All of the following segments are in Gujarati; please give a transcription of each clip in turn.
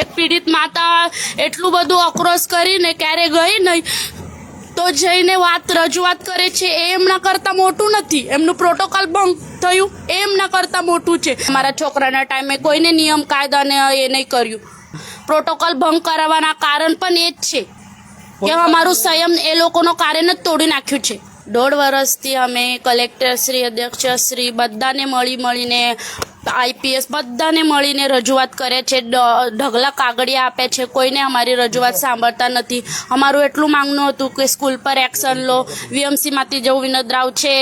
એક પીડિત માતા એટલું બધું આક્રોશ કરીને ક્યારે ગઈ નહીં. તો જઈને વાત રજૂઆત કરે છે એ એમના કરતાં મોટું નથી. એમનું પ્રોટોકોલ ભંગ થયું એ એમના કરતાં મોટું છે. મારા છોકરાના ટાઈમે કોઈને નિયમ કાયદાને એ નહીં કર્યું. પ્રોટોકોલ ભંગ કરાવવાના કારણ પણ એ જ છે કે અમારું સંયમ એ લોકોનો કારણ જ તોડી નાખ્યું છે. દોઢ વર્ષથી અમે કલેક્ટર શ્રી અધ્યક્ષ શ્રી બધાને મળી મળીને આઈપીએસ બધાને મળીને રજૂઆત કરે છે ઢગલા કાગળિયા આપે છે, કોઈને અમારી રજૂઆત સાંભળતા નથી. અમારું એટલું માંગનું હતું કે સ્કૂલ પર એક્શન લો, વીએમસીમાંથી જેવું વિનોદ રાવ છે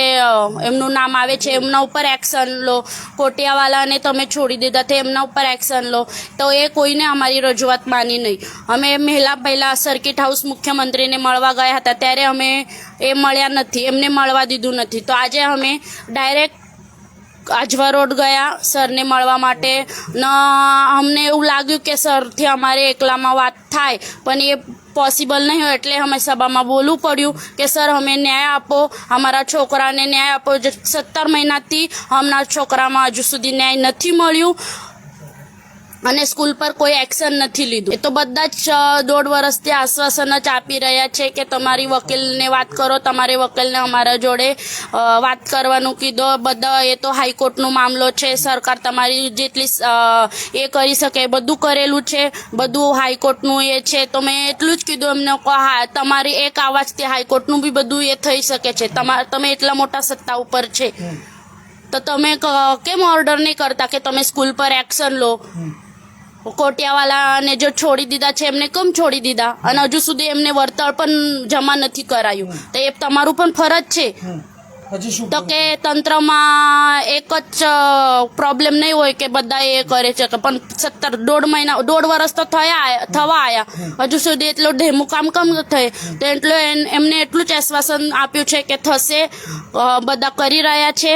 એમનું નામ આવે છે, એમના ઉપર એક્શન લો. કોટિયાવાલાને તમે છોડી દીધા તે એમના ઉપર એક્શન લો. તો એ કોઈને અમારી રજૂઆત માની નહીં. અમે મહિલા પહેલાં સર્કિટ હાઉસ મુખ્યમંત્રીને મળવા ગયા હતા, ત્યારે અમે એ મળ્યા નથી, એમને મળવા દીધું નથી. તો આજે અમે ડાયરેક્ટ આજવા રોડ ગયા સરને મળવા માટે. ન, અમને એવું લાગ્યું કે સરથી અમારે એકલામાં વાત થાય, પણ એ પોસિબલ નહીં હોય એટલે અમે સભામાં બોલવું પડ્યું કે સર અમે ન્યાય આપો, અમારા છોકરાને ન્યાય આપો. જે સત્તર મહિનાથી હમણાં છોકરામાં હજુ સુધી ન્યાય નથી મળ્યું. અને સ્કૂલ પર કોઈ એક્શન નથી લીધું. એ તો બધા જ દોઢ વર્ષથી આશ્વાસન જ આપી રહ્યા છે કે તમારી વકીલને વાત કરો તમારે વકીલને અમારા જોડે વાત કરવાનું કીધો. બધા એ તો હાઈકોર્ટનો મામલો છે સરકાર તમારી જેટલી એ કરી શકે બધું કરેલું છે બધું હાઈકોર્ટનું એ છે. તો મેં એટલું જ કીધું એમને હા તમારી એક આવાજથી હાઈકોર્ટનું બી બધું એ થઈ શકે છે. તમારે તમે એટલા મોટા સત્તા ઉપર છે. તો તમે કેમ ઓર્ડર નહીં કરતા કે તમે સ્કૂલ પર એક્શન લો? કોટિયાવાલાને જો છોડી દીધા છે એમને કેમ છોડી દીધા? અને હજુ સુધી એમને વળતર પણ જમા નથી કરાયું. તો એ તમારું પણ ફરજ છે. તો કે તંત્રમાં એક જ પ્રોબ્લેમ નહીં હોય કે બધા એ કરે છે કે પણ સત્તર દોઢ મહિના દોઢ વર્ષ તો થયા થવા આયા. હજુ સુધી એટલું ઢેમું કામ કામ થાય? તો એટલું એમને એટલું જ આશ્વાસન આપ્યું છે કે થશે બધા કરી રહ્યા છે.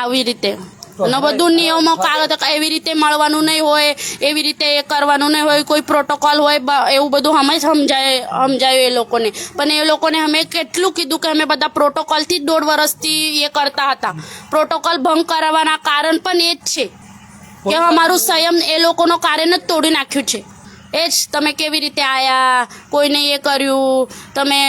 આવી રીતે. અને બધું નિયમો કાગળ એવી રીતે મળવાનું નહીં હોય એવી રીતે એ કરવાનું નહીં હોય કોઈ પ્રોટોકોલ હોય એવું બધું અમે સમજાય સમજાયું એ લોકોને. પણ એ લોકોને અમે કેટલું કીધું કે અમે બધા પ્રોટોકોલથી જ દોઢ વર્ષથી એ કરતા હતા. પ્રોટોકોલ ભંગ કરાવવાના કારણ પણ એ જ છે. કે અમારું સંયમ એ લોકોનો કારણ જ તોડી નાખ્યું છે. એ જ તમે કેવી રીતે આવ્યા કોઈને એ કર્યું? તમે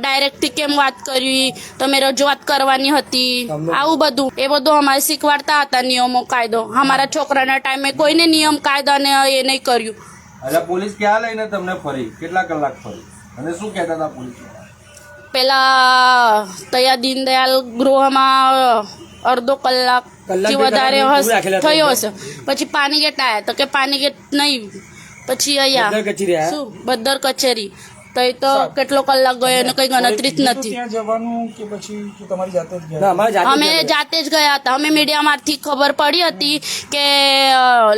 ડાયરેક્ટથી કેમ વાત કરી? તમે રજૂઆત કરવાની હતી? આવું બધું. એ બધું અમારે શીખવાડતા હતા નિયમો કાયદો. અમારા છોકરાના ટાઈમે કોઈને નિયમ કાયદાને એ નહીં કર્યું. એટલે પોલીસ ક્યાં લઈને તમને ફરી? કેટલા કલાક ફરી? અને શું કહેતા હતા પોલીસ? પેલા તયા દીનદયાલ ગૃહમાં અડધો કલાકથી થી વધારે થયો હશે. પછી પાનીગેટ આવ્યા તો કે પાનીગેટ નહીં. પછી અહીંયા શું? બદર કચેરી. તો એ તો કેટલો કલાક ગયો એનો કઈ ગણતરી જ નથી. ત્યાં જવાનું કે પછી કે તમારી જાતે જ ગયા? ના અમારે જાતે અમે જાતે જ ગયા હતા. અમે મીડિયામાંથી ખબર પડી હતી કે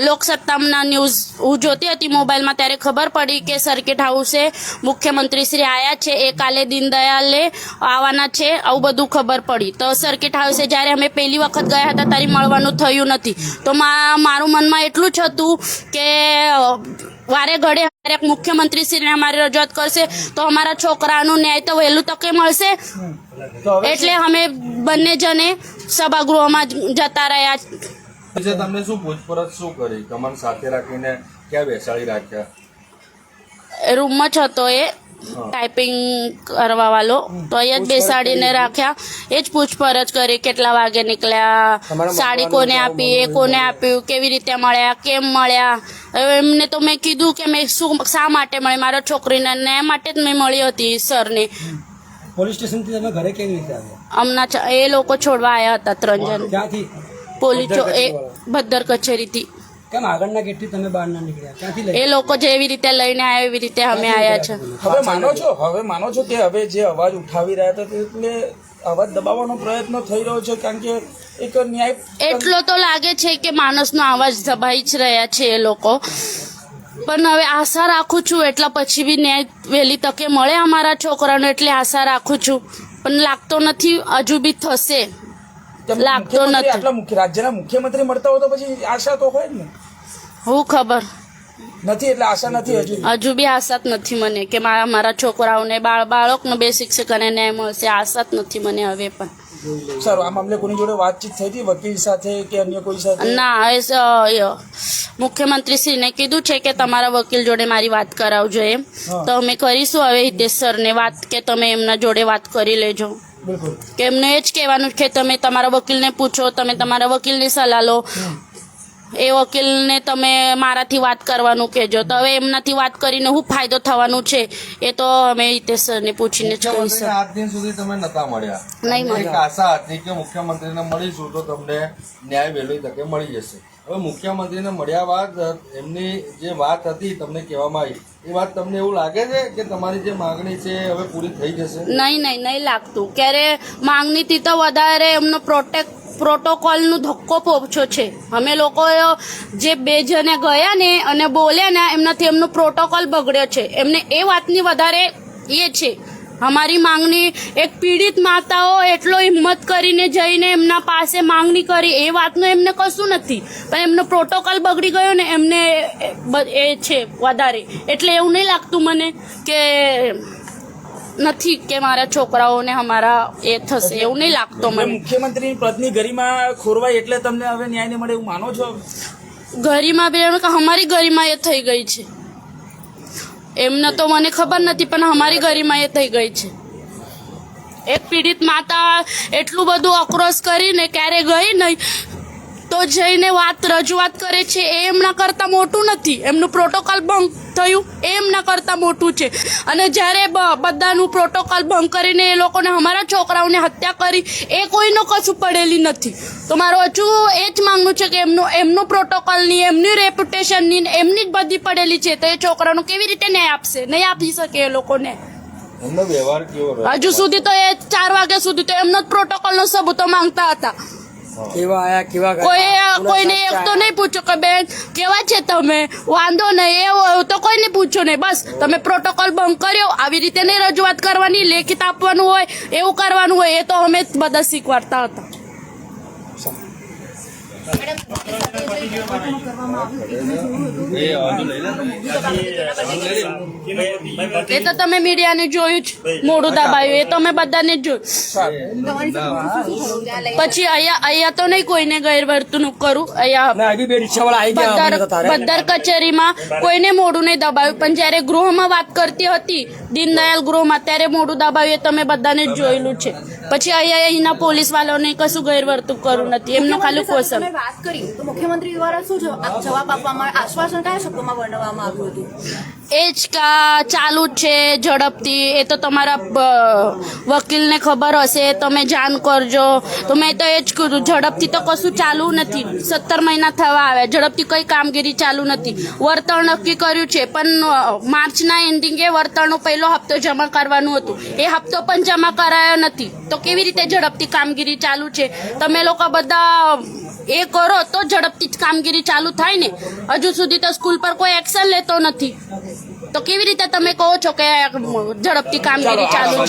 લોકસત્તાના ન્યૂઝ હું જોતી હતી મોબાઈલમાં ત્યારે ખબર પડી કે સર્કિટ હાઉસે મુખ્યમંત્રી શ્રી આયા છે એ કાલે દીનદયાલે આવવાના છે આવું બધું ખબર પડી. તો સર્કિટ હાઉસે જ્યારે અમે પહેલી વખત ગયા હતા ત્યારે મળવાનું થયું નથી. તો મા- મારું મનમાં એટલું જ હતું કે વારે ઘડે દરેક મુખ્યમંત્રી શ્રીને અમારી રજૂઆત કરશે તો અમારા છોકરાનું ન્યાય તો વહેલું તકે મળશે. એટલે અમે બંને જણે સભાગૃહમાં જતા રહ્યા. છે તમને શું પૂછપરછ શું કરી? કમન સાથે રાખીને ક્યાં બેસાડી રાખ્યા? રૂમમાં જ હતો એ ટાઈપિંગ કરવા વાળો તો અહીંયા જ બેસાડીને રાખ્યા. એ જ પૂછપરછ કરી કેટલા વાગે નીકળ્યા સાડી કોને આપી એ કોને આપ્યું કેવી રીતે મળ્યા કેમ મળ્યા? હવે એમને તો મેં કીધું કે મેં શું શા માટે મળી? મારા છોકરીને એ માટે જ મેં મળી હતી સરને. પોલીસ સ્ટેશનથી તમે ઘરે કેવી રીતે આવ્યા? હમણાં એ લોકો છોડવા આવ્યા હતા ત્રણ જણ ક્યાંથી? પોલીસ એ. ભદ્દર કચેરીથી. કેમ આગળના ગેટથી તમે બહાર ના નીકળ્યા? ક્યાંથી લઈ? એ લોકો જેવી રીતે લઈને આવ્યા એવી રીતે અમે આવ્યા છે. હવે માનો છો હવે માનો છો કે હવે જે અવાજ ઉઠાવી રહ્યા હતા તે એટલે અવાજ દબાવવાનો પ્રયત્ન થઈ રહ્યો છે કારણ કે એક ન્યાય એટલો તો લાગે છે કે માણસનો અવાજ દબાઈ જ રહ્યા છે એ લોકો. પણ હવે આશા રાખું છું એટલા પછી બી ન્યાય વહેલી તકે મળે અમારા છોકરાનો એટલે આશા રાખું છું. પણ લાગતો નથી હજુ બી થશે. લાગતો નથી. આટલા મુખ્ય રાજ્યના મુખ્યમંત્રી મળતા હોય તો પછી આશા તો હોય ને. હું ખબર. નથી એટલે આશા નથી હજુ. હજુ બી આશા જ નથી મને કે મારા મારા છોકરાઓને બાળ બાળકનો બે શિક્ષકોને ન્યાય મળશે. આશા જ નથી મને હવે પણ. સર આ મામલે કોની જોડે વાતચીત થઈ હતી વકીલ સાથે કે અન્ય કોઈ સાથે? ના એ મુખ્યમંત્રી મુખ્યમંત્રીશ્રીને કીધું છે કે તમારા વકીલ જોડે મારી વાત કરાવજો એમ. તો અમે કરીશું હવે હિતેશ સરને વાત કે તમે એમના જોડે વાત કરી લેજો. કે એમને એ જ કહેવાનું કે તમે તમારા વકીલને પૂછો તમે તમારા વકીલની સલાહ લો. એ વકીલને તમે મારાથી વાત કરવાનું કહેજો. તો હવે એમનાથી વાત કરીને શું ફાયદો થવાનું છે? એ તો અમે હિતેશ સરને પૂછીને જ કહીશું. આજ દિન સુધી તમે નતા મળ્યા. નહીં મળ્યા. આશા હતી કે મુખ્યમંત્રીને મળીશું તો તમને ન્યાય વહેલી તકે મળી જશે. હવે મુખ્યમંત્રીને મળ્યા બાદ એમની જે વાત હતી તમને કહેવામાં આવી એ વાત તમને એવું લાગે છે કે તમારી જે માંગણી છે હવે પૂરી થઈ જશે? નહીં નહીં નહીં લાગતું. ક્યારે માંગણીથી તો વધારે એમનો પ્રોટેક્ટ પ્રોટોકોલનો ધક્કો પહોંચ્યો છે. અમે લોકો જે બે જણે ગયા ને અને બોલ્યા ને, એમનાથી એમનો પ્રોટોકોલ બગડ્યો છે. એમને એ વાતની વધારે એ છે. અમારી માંગણી, એક પીડિત માતાઓ એટલો હિંમત કરીને જઈને એમના પાસે માંગણી કરી, એ વાતનું એમને કશું નથી. પણ એમનો પ્રોટોકોલ બગડી ગયો ને, એમને એ- છે વધારે. એટલે એવું નહીં લાગતું મને કે નથી કે મારા છોકરાઓને અમારા એ થશે એવું નહીં લાગતો મને. મુખ્યમંત્રી પદની ગરિમા ખોરવાય એટલે તમને હવે ન્યાય નહીં મળે એવું માનો છો? ગરિમા બે એમ અમારી ગરિમા એ થઈ ગઈ છે. એમને તો મને ખબર નથી પણ અમારી ગરિમા એ થઈ ગઈ છે. એક પીડિત માતા એટલું બધું આક્રોશ કરીને ક્યારે ગઈ નહીં તો જઈને વાત રજૂઆત કરે છે એ એમના કરતાં મોટું નથી. એમનું પ્રોટોકોલ ભંગ થયું એ એમના કરતાં મોટું છે. અને જ્યારે બધાનું પ્રોટોકોલ ભંગ કરીને એ લોકોને અમારા છોકરાઓને હત્યા કરી એ કોઈનો કશું પડેલી નથી. તો મારું હજુ એ જ માંગનું છે કે એમનું એમનું પ્રોટોકોલની એમની રેપ્યુટેશનની એમની જ બધી પડેલી છે તો એ છોકરાનું કેવી રીતે ન્યાય આપશે? નહીં આપી શકે એ લોકોને. હજુ સુધી તો એ ચાર વાગ્યા સુધી તો એમનો જ પ્રોટોકોલનો સબૂતો માંગતા હતા. કેવા આયા કેવા કોઈ કોઈને એક તો નહીં પૂછો કે બેન કેવા છે તમે? વાંધો નહીં એવો તો કોઈને પૂછો નહીં. બસ તમે પ્રોટોકોલ ભંગ કર્યો આવી રીતે નહીં રજૂઆત કરવાની લેખિત આપવાનું હોય એવું કરવાનું હોય એ તો અમે બધા શીખવાડતા હતા. એ તો તમે મીડિયાને જોયું જ. મોડું દબાયું. એ તો અમે બધાને જ જોયું. પછી અહીંયા અહીંયા તો નહીં કોઈને ગેરવર્તણૂક કરું. અહીંયા ના આવી બે રિક્ષાવાળા આવી ગયા અમે બધાર તો તારે. બધાર કચેરીમાં કોઈને મોઢું નહીં દબાયું. પણ જ્યારે ગૃહમાં વાત કરતી હતી દીનદયાલ ગૃહમાં ત્યારે મોઢું દબાવ્યું એ તમે બધાને જોયેલું છે. પછી અહીંયા અહીંના પોલીસ વાળાને કશું ગેરવર્તણૂક કરવું નથી. એમનું ખાલી કોસમ વાત કરી, તો મુખ્યમંત્રી દ્વારા શું જવાબ આપવામાં આશ્વાસન કયા શબ્દોમાં વર્ણવવામાં આવ્યું હતું? એ જ કા ચાલુ છે ઝડપથી. એ તો તમારા વકીલને ખબર હશે, તમે જાણ કરજો. તો મેં તો એ જ કીધું, ઝડપથી તો કશું ચાલુ નથી. સત્તર મહિના થવા આવ્યા, ઝડપથી કઈ કામગીરી ચાલુ નથી. વળતર નક્કી કર્યું છે, પણ માર્ચના એન્ડિંગે વળતરનો પહેલો હપ્તો જમા કરવાનું હતું. એ હપ્તો પણ જમા કરાયો નથી. તો કેવી રીતે ઝડપથી કામગીરી ચાલુ છે? તમે લોકો બધા એ કરો તો ઝડપથી જ કામગીરી ચાલુ થાય ને. હજુ સુધી તો સ્કૂલ પર કોઈ એક્શન લેતો નથી. તો કેવી રીતે તમે કહો છો કે ઝડપથી કામગીરી ચાલુ